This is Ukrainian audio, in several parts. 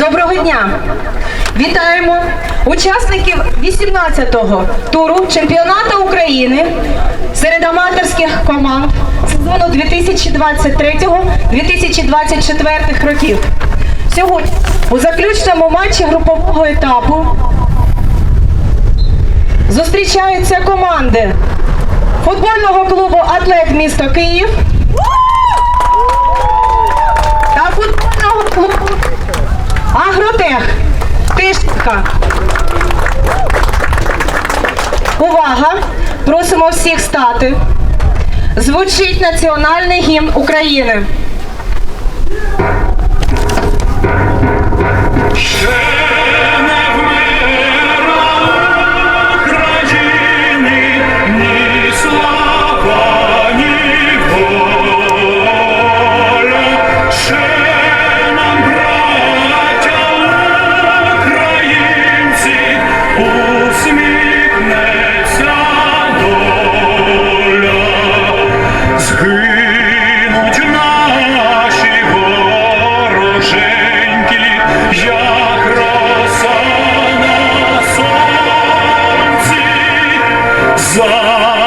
Доброго дня! Вітаємо учасників 18-го туру чемпіонату України серед аматорських команд сезону 2023-2024 років. Сьогодні у заключному матчі групового етапу зустрічаються команди футбольного клубу Атлет місто Київ та футбольного клубу Агротех Тишка. Увага! Просимо всіх стати. Звучить національний гімн України. Zah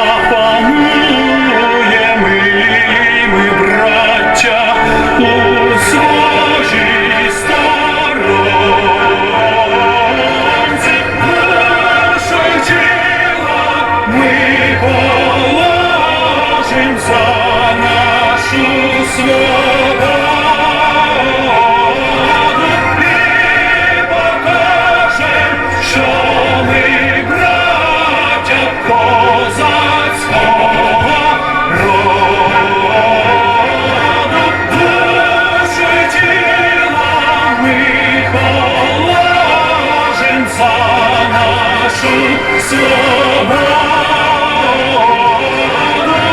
нашу свободу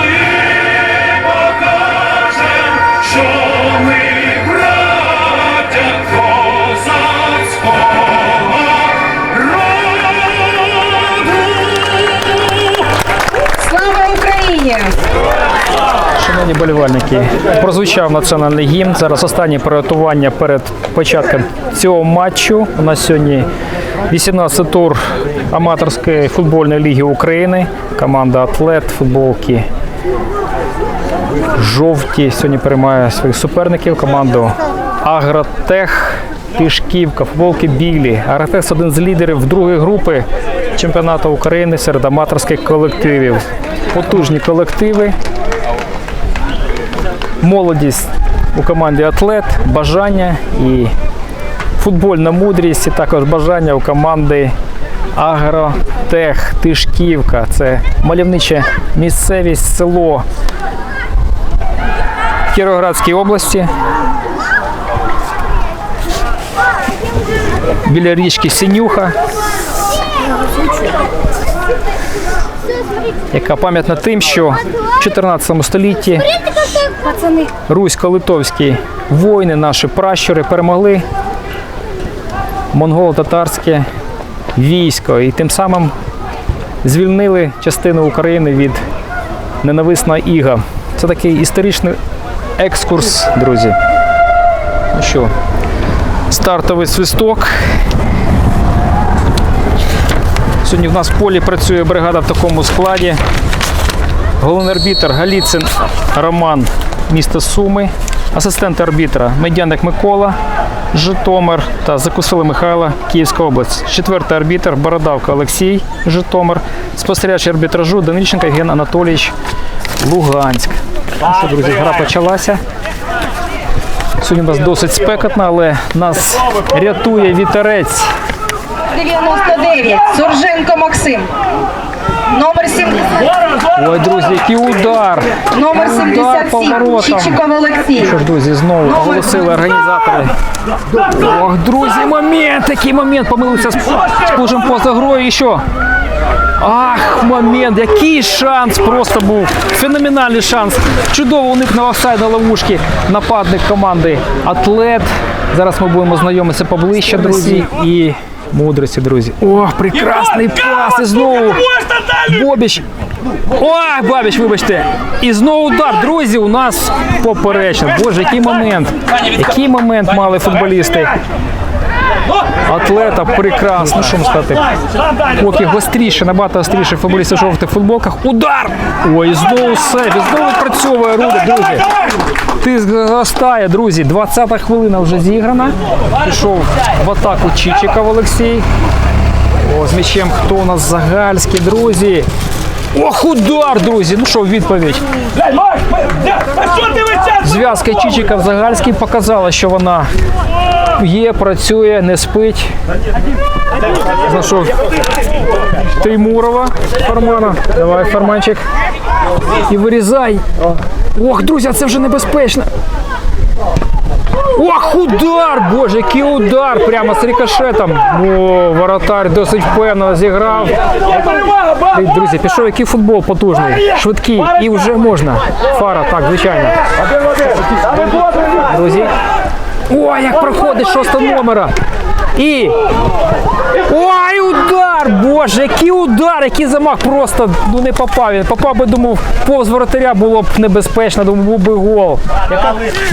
і покажем, що ми козацького роду. Слава Україні! Шановні болівальники, прозвучав національний гімн. Зараз останнє приготування перед початком цього матчу. У нас сьогодні 18 тур аматорської футбольної ліги України. Команда Атлет, футболки жовті. Сьогодні переймає своїх суперників. Команду Агротех. Тишківка, футболки білі. Агротех – один з лідерів другої групи чемпіонату України серед аматорських колективів. Потужні колективи молодість у команді Атлет, бажання і футбольна мудрість, і також бажання у команди Агротех Тишківка. Це мальовнича місцевість, село Кіровоградській області. Біля річки Синюха, яка пам'ятна тим, що в 14 столітті русько-литовські воїни, наші пращури перемогли монголо-татарське військо і тим самим звільнили частину України від ненависного іга. Це такий історичний екскурс, друзі. Ну що, стартовий свисток. Сьогодні в нас в полі працює бригада в такому складі. Головний арбітр Галіцин Роман, місто Суми, асистент арбітра Медяник Микола, Житомир та Закусили Михайла, Київська область. Четвертий арбітр Бородавка Олексій, Житомир, спостерігач арбітражу Данильченко Євген Анатолійович, Луганськ. Ну що, друзі, гра почалася. Сьогодні у нас досить спекотно, але нас рятує вітерець. 99. Сурженко Максим. Номер 70. Ой, друзі, який удар! Номер Удар 77. Чичиков Олексій. Що ж, друзі, знову оголосили організатори. Ох, друзі, момент, такий момент. Помилився з, поза грою. І що? Ах, момент, який шанс просто був. Феноменальний шанс. Чудово уникнув офсайд на ловушки нападник команди Атлет. Зараз ми будемо знайомитися поближче, друзі. І мудрості, друзі. Ох, прекрасний пас. І знову Бобіч. Ой, Бабіч, вибачте. І знову удар. Друзі, у нас поперечно. Боже, який момент. Який момент мали футболісти. атлета прекрасно. Що сказати? Поки гостріше, набагато гостріше футболісти в жовтих футболках. Удар! Ой, знову сейф, і знову працьовує Руди, друзі. Ти зростає, друзі. 20-та хвилина вже зіграна. Пішов в атаку Чичиков Олексій. О, з м'ячем хто у нас Загальський, друзі. Ох, удар, друзі. Ну що, відповідь. Зв'язка Чичиков Загальський показала, що вона є, працює, не спить. Знайшов Теймурова Фармана. Давай, Фарманчик. І вирізай. Ох, друзі, це вже небезпечно. Ох, удар! Боже, який удар! Прямо з рикошетом. О, воротар досить впевнено зіграв. Друзі, пішов який футбол потужний, швидкий і вже можна. Фара, так, звичайно. Друзі. Ой, як проходить шостого номера. І. Ой, удар! Боже, який удар, який замах просто ну, не попав. Він попав би, думав, повз воротаря було б небезпечно, думав, був би гол.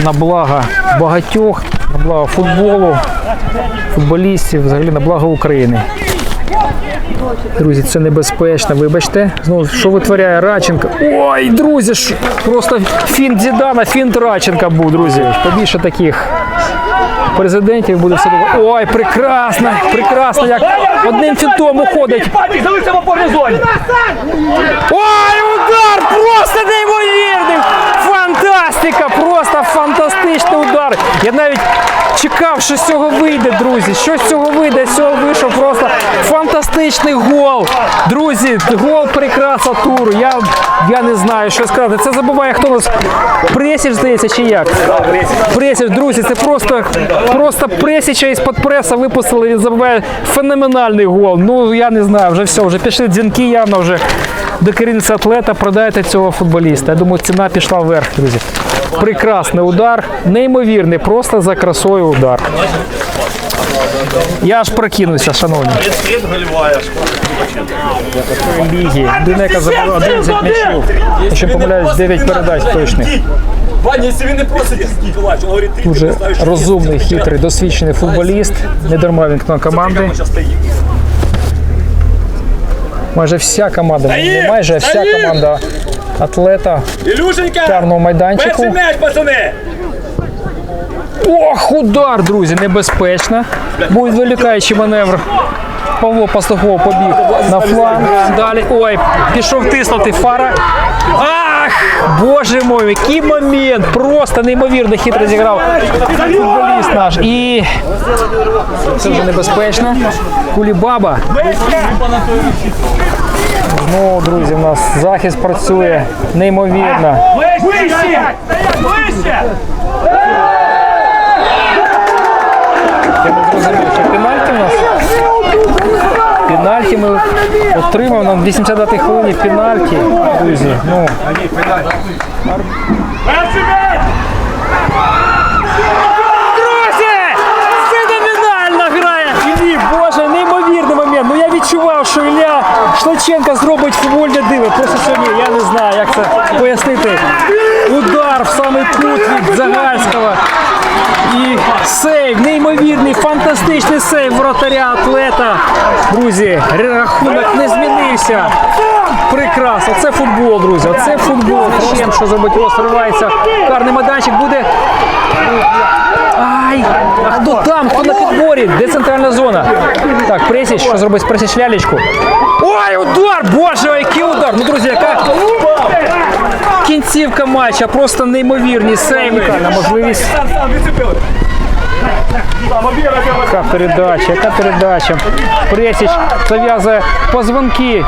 На благо багатьох, на благо футболу, футболістів, взагалі на благо України. Друзі, це небезпечно, вибачте. Знову, що витворяє Радченко? Ой, друзі, просто фінт Зідана, фінт Радченка був, друзі. Побільше таких президентів буде все добре. Ой, прекрасно, прекрасно, як одним фінтом уходить. Зоні. Ой, удар! Просто неймовірний! Фантастика! Просто фантастичний удар! Я навіть чекав, що з цього вийде, друзі. Що з цього вийде? З цього вийшов просто фантастичний гол. Друзі, гол прикраса туру. Я, я не знаю, що сказати. Це забуває, хто нас Пресіч, здається, чи як? Пресіч, друзі, це просто, просто Пресіча із-під преса випустили. Він забуває феноменальний гол. Ну, я не знаю, вже все, вже пішли дзвінки явно вже до керівництва атлета, продайте цього футболіста. Я думаю, ціна пішла вверх, друзі. Прекрасний удар, неймовірний, просто за красою удар. Я аж прокинувся, шановні. Ліги. Динека забила 11 м'ячів. Якщо помиляюсь, 9 передач точних. Ваня, якщо він не просить він говорить, ти Дуже розумний, хитрий, досвідчений футболіст. Не дарма він на команди. Майже вся команда, не майже а вся команда атлета Ілюшенька! карного майданчику. Перший м'яч, пацани! Ох, удар, друзі, небезпечно. Був відволікаючий маневр. Павло Пастухов побіг на фланг. Далі. Ой, пішов тиснути фара. Боже мой, який момент! Просто неймовірно хитро зіграв футболіст наш. І це вже небезпечно. Кулібаба. Знову, друзі, у нас захист працює неймовірно. Вище! Вище! Пенальті у нас? Пенальті ми отримав на 89-й хвилині пенальті, друзі. Ну! Друзі! Феноменально грає! Іллі, боже, неймовірний момент. Ну я відчував, що Ілля Шлаченко зробить футбольне диво. Просто сьогодні я не знаю, як це пояснити. Удар в самий кут від Загальського. І сейв, неймовірний, фантастичний сейв вратаря атлета. Друзі, рахунок не змінився. Прекрасно, це футбол, друзі. Оце футбол. Чим, що зробить розривається. Карний майданчик буде Ай! А хто там? Хто на підборі? Де центральна зона? Так, Пресіч, що зробить Пресіч лялечку? Ой, удар! Боже, який удар! Ну, друзі, яка кінцівка матча, просто неймовірні сейви. Можливість. Яка передача, яка передача. Пресіч зав'язує позвонки.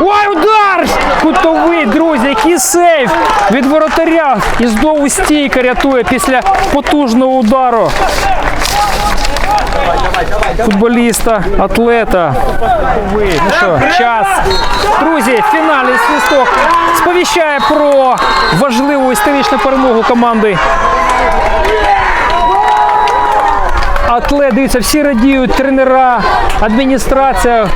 Ой, удар! Кутовий, друзі, який сейв від воротаря. І знову стійка рятує після потужного удару. Футболіста, атлета. Ну що, час. Друзі, фінальний свисток сповіщає про важливу історичну перемогу команди Атлет, дивіться, всі радіють, тренера, адміністрація.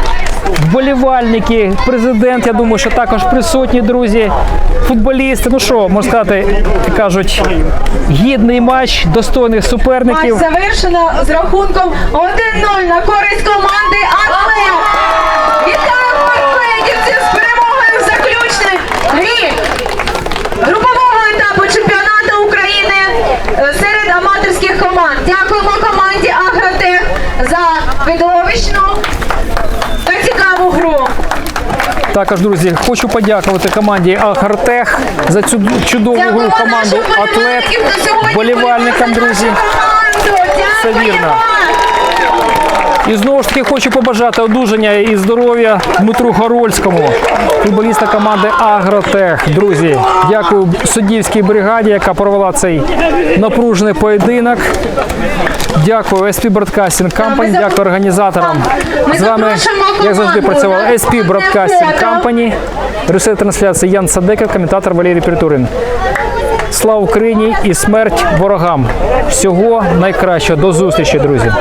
вболівальники, президент, я думаю, що також присутні, друзі, футболісти. Ну що, можна сказати, кажуть, гідний матч, достойних Матч суперників. завершено з рахунком 1-0 на користь команди Атлет. Вітаємо атлетівців з перемогою в заключній грі групового етапу чемпіонату України е, серед аматорських команд. Дякуємо команді Агротех за видовищну та цікаву гру. Також, друзі, хочу подякувати команді Агротех за цю чудову гру команду Атлет, за друзі. Це вірно. І знову ж таки хочу побажати одужання і здоров'я Дмитру Горольському, футболіста команди Агротех. Друзі, дякую суддівській бригаді, яка провела цей напружений поєдинок. Дякую SP Broadcasting Company, дякую організаторам. З вами, як завжди, працював SP Broadcasting. Company. Режисер трансляції Ян Садеков, коментатор Валерій Притурин. Слава Україні і смерть ворогам! Всього найкращого. До зустрічі, друзі!